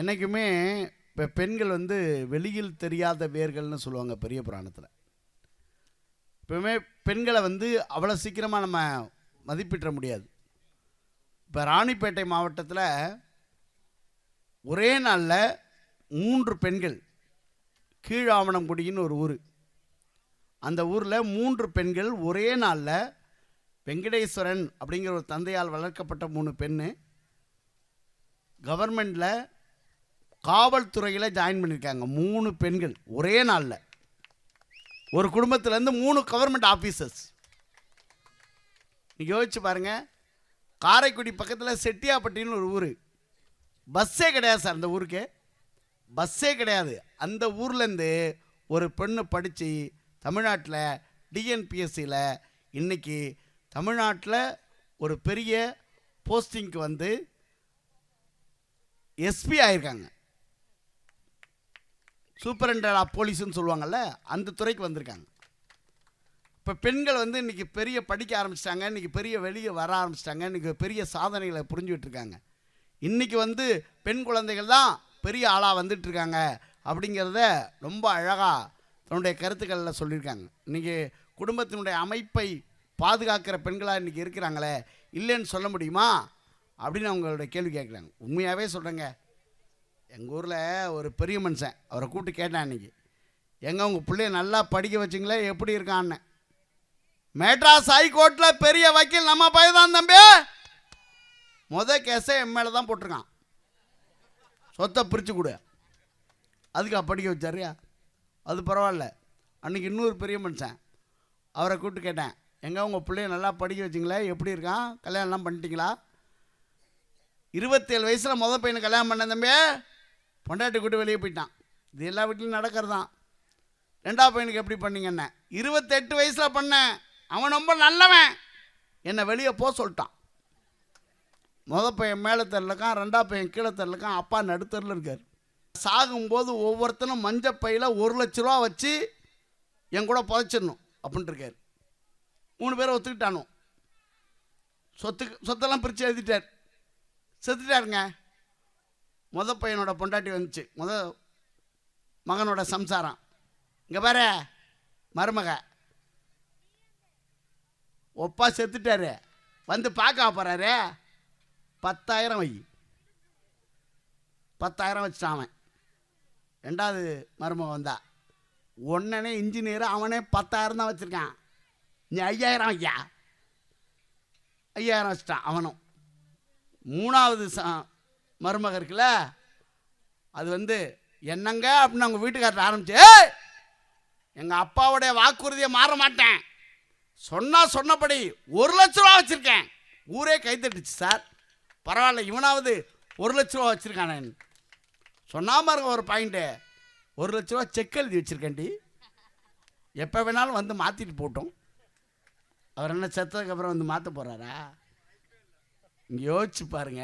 என்னைக்குமே இப்போ பெண்கள் வந்து வெளியில் தெரியாத வேர்கள்னு சொல்லுவாங்க பெரிய புராணத்தில். எப்பவுமே பெண்களை வந்து அவ்வளோ சீக்கிரமாக நம்ம மதிப்பிட முடியாது. இப்போ ராணிப்பேட்டை மாவட்டத்தில் ஒரே நாளில் மூன்று பெண்கள் கீழாவணங்குடின்னு ஒரு ஊர். அந்த ஊரில் மூன்று பெண்கள் ஒரே நாளில் வெங்கடேஸ்வரன் அப்படிங்கிற ஒரு தந்தையால் வளர்க்கப்பட்ட மூணு பெண்ணு. கவர்மெண்டில் காவல்துறையில் ஜாயின் பண்ணியிருக்காங்க மூணு பெண்கள் ஒரே நாளில். ஒரு குடும்பத்துலேருந்து மூணு கவர்மெண்ட் ஆஃபீஸர்ஸ் நீங்கள் யோசிச்சு பாருங்கள் காரைக்குடி பக்கத்தில் செட்டியாப்பட்டின்னு ஒரு ஊர். பஸ்ஸே கிடையாது சார் அந்த ஊருக்கு. பஸ்ஸே கிடையாது. அந்த ஊர்லேருந்து ஒரு பெண்ணு படித்து தமிழ்நாட்டில் டிஎன்பிஎஸ்சியில் இன்றைக்கி தமிழ்நாட்டில் ஒரு பெரிய போஸ்டிங்க்கு வந்து எஸ்பி ஆயிருக்காங்க. சூப்பரண்டர் ஆஃப் போலீஸ்னு சொல்லுவாங்கள்ல அந்த துறைக்கு வந்திருக்காங்க. இப்போ பெண்கள் வந்து இன்றைக்கி பெரிய படிக்க ஆரம்பிச்சிட்டாங்க இன்றைக்கி பெரிய வெளியே வர ஆரம்பிச்சிட்டாங்க இன்றைக்கி பெரிய சாதனைகளை புரிஞ்சுக்கிட்டு இருக்காங்க இன்றைக்கி வந்து பெண் குழந்தைகள் தான் பெரிய ஆளாக வந்துட்டு இருக்காங்க அப்படிங்கிறத ரொம்ப அழகாக தன்னுடைய கருத்துக்களில் சொல்லியிருக்காங்க. இன்றைக்கி குடும்பத்தினுடைய அமைப்பை பாதுகாக்கிற பெண்களாக இன்றைக்கி இருக்கிறாங்களே இல்லைன்னு சொல்ல முடியுமா? அப்படின்னு அவங்களுடைய கேள்வி கேட்குறாங்க. உண்மையாகவே சொல்கிறேங்க எங்கள் ஊரில் ஒரு பெரிய மனுஷன். அவரை கூப்பிட்டு கேட்டேன் அன்றைக்கி எங்கே உங்கள் பிள்ளைய நல்லா படிக்க வச்சிங்களே? எப்படி இருக்கான்னு? மெட்ராஸ் ஹைகோர்ட்டில் பெரிய வக்கீல் நம்ம பையன் தான் தம்பி. முத கேஸை என் மேலே தான் போட்டிருக்கான். சொத்தை பிரித்து கொடு. அதுக்கா படிக்க வச்சாரியா? அது பரவாயில்ல. அன்றைக்கி இன்னொரு பெரிய மனுஷன். அவரை கூப்பிட்டு கேட்டேன். எங்கே உங்கள் பிள்ளைய நல்லா படிக்க வச்சிங்களே? எப்படி இருக்கான்? கல்யாணம்லாம் பண்ணிட்டீங்களா? இருபத்தேழு வயசில் முத பையனை கல்யாணம் பண்ண தம்பி. பொண்டாட்டி கூட்டு வெளியே போயிட்டான். இது எல்லா வீட்லையும் நடக்கிறது தான் பையனுக்கு எப்படி பண்ணிங்கன்ன இருபத்தெட்டு வயசில் பண்ணேன் அவன் ரொம்ப நல்லவன். என்னை வெளியே போக சொல்லிட்டான். முத பையன் மேலே தெருலக்கான் ரெண்டா பையன் கீழே தெரிலக்கான் அப்பா நடுத்தரில் இருக்கார். சாகும்போது ஒவ்வொருத்தனும் மஞ்சள் பையில் ஒரு லட்ச ரூபா வச்சு என் கூட புதைச்சிடணும் அப்படின்ட்டு இருக்கார். மூணு பேரை ஒத்துக்கிட்டானோ சொத்துக்கு சொத்தெல்லாம் பிரித்து எழுதிட்டார். செத்துட்டாருங்க. முத பையனோட பொண்டாட்டி வந்துச்சு. முத மகனோட சம்சாரம். இங்கே பாரு மருமக. ஒப்பா செத்துட்டாரு. வந்து பார்க்க போகிறாரு பத்தாயிரம் வை. பத்தாயிரம் வச்சுட்டான் அவன். ரெண்டாவது மருமகன் வந்தா. உடனே இன்ஜினியர் அவனே பத்தாயிரம் தான் வச்சுருக்கான். நீ ஐயாயிரம் வையா? ஐயாயிரம் வச்சுட்டான் அவனும். மூணாவது ச மருமக இருக்குல்ல? அது வந்து என்னங்க? அப்படின்னு அவங்க வீட்டுக்காரர் ஆரம்பிச்சு எங்கள் அப்பாவுடைய வாக்குறுதியை மாற மாட்டேன். சொன்னால் சொன்னபடி ஒரு லட்ச ரூபா வச்சுருக்கேன். ஊரே கைத்தட்டுச்சு சார். பரவாயில்ல இவனாவது ஒரு லட்ச ரூபா வச்சுருக்கானே. சொன்னாமல் இருக்க ஒரு பாயிண்ட்டு ஒரு லட்ச ரூபா செக் எழுதி வச்சிருக்கேன்டி. எப்போ வேணாலும் வந்து மாற்றிட்டு போட்டோம். அவர் என்ன செத்ததுக்கப்புறம் வந்து மாற்ற போகிறாரா இங்கே யோசிச்சு பாருங்க.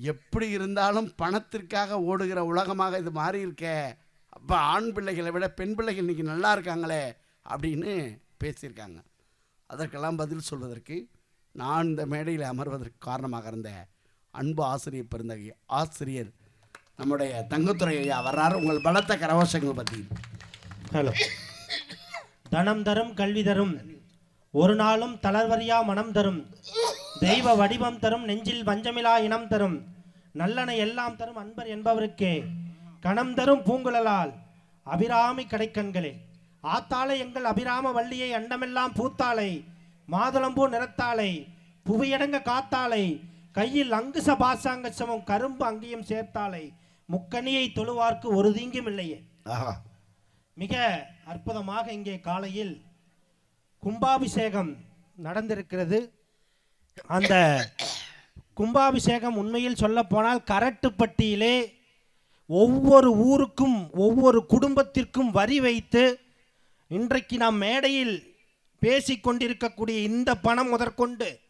எப்படி இருந்தாலும் பணத்திற்காக ஓடுகிற உலகமாக இது மாறி இருக்கே அப்போ ஆண் பிள்ளைகளை விட பெண் பிள்ளைகள் இன்னைக்கு நல்லா இருக்காங்களே அப்படின்னு பேசியிருக்காங்க. அதற்கெல்லாம் பதில் சொல்வதற்கு நான் இந்த மேடையில் அமர்வதற்கு காரணமாக இருந்த அன்பு ஆசிரியர் பெருந்தகை ஆசிரியர் நம்முடைய தங்கத்துறை ஐயா வர்றாரு. உங்கள் பலத்த கரவசங்கள் பற்றி ஹலோ. தனம் தரும் கல்வி தரும். ஒரு நாளும் தளர்வறியா மனம் தரும். தெய்வ வடிவம் தரும் நெஞ்சில் வஞ்சமிலா இனம் தரும். நல்லன எல்லாம் தரும் அன்பர் என்பவருக்கே. கணம் தரும் பூங்குழலால் அபிராமி கடைக்கண்களே. ஆத்தாளை எங்கள் அபிராம வள்ளியை அண்டமெல்லாம் பூத்தாளை. மாதுளம்பூ நிறத்தாளை புவியடங்க காத்தாளை. கையில் அங்குச பாசாங்க சமம் கரும்பு அங்கியும் சேர்த்தாளை. முக்கனியை தொழுவார்க்கு ஒரு தீங்கும் இல்லையே. மிக அற்புதமாக இங்கே காலையில் கும்பாபிஷேகம் நடந்திருக்கிறது. அந்த கும்பாபிஷேகம் உண்மையில் சொல்ல போனால் கரட்டுப்பட்டியிலே ஒவ்வொரு ஊருக்கும் ஒவ்வொரு குடும்பத்திற்கும் வரி வைத்து இன்றைக்கு நாம் மேடையில் பேசிக்கொண்டிருக்கக்கூடிய இந்த பணம் முதற்கொண்டு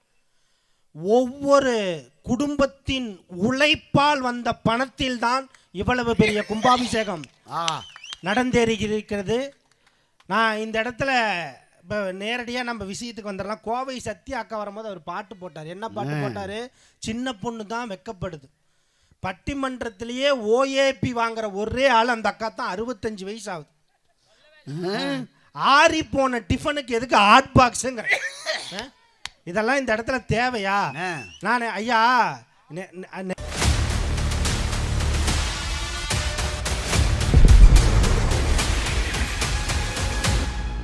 ஒவ்வொரு குடும்பத்தின் உழைப்பால் வந்த பணத்தில்தான் இவ்வளவு பெரிய கும்பாபிஷேகம் நடந்தேறியிருக்கிறது. நான் இந்த இடத்துல இப்போ நேரடியாக நம்ம விஷயத்துக்கு வந்துடலாம். கோவை சத்யா அக்கா வரும்போது அவர் பாட்டு போட்டார். என்ன பாட்டு போட்டார்? சின்ன பொண்ணு தான் வெக்கப்படுது. பட்டிமன்றத்திலேயே ஓஏபி வாங்குற ஒரே ஆள் அந்த அக்கா தான். அறுபத்தஞ்சு வயசு ஆகுது. ஆறி போன டிஃபனுக்கு எதுக்கு ஹாட் பாக்ஸுங்கிற இதெல்லாம் இந்த இடத்துல தேவையா. நான் ஐயா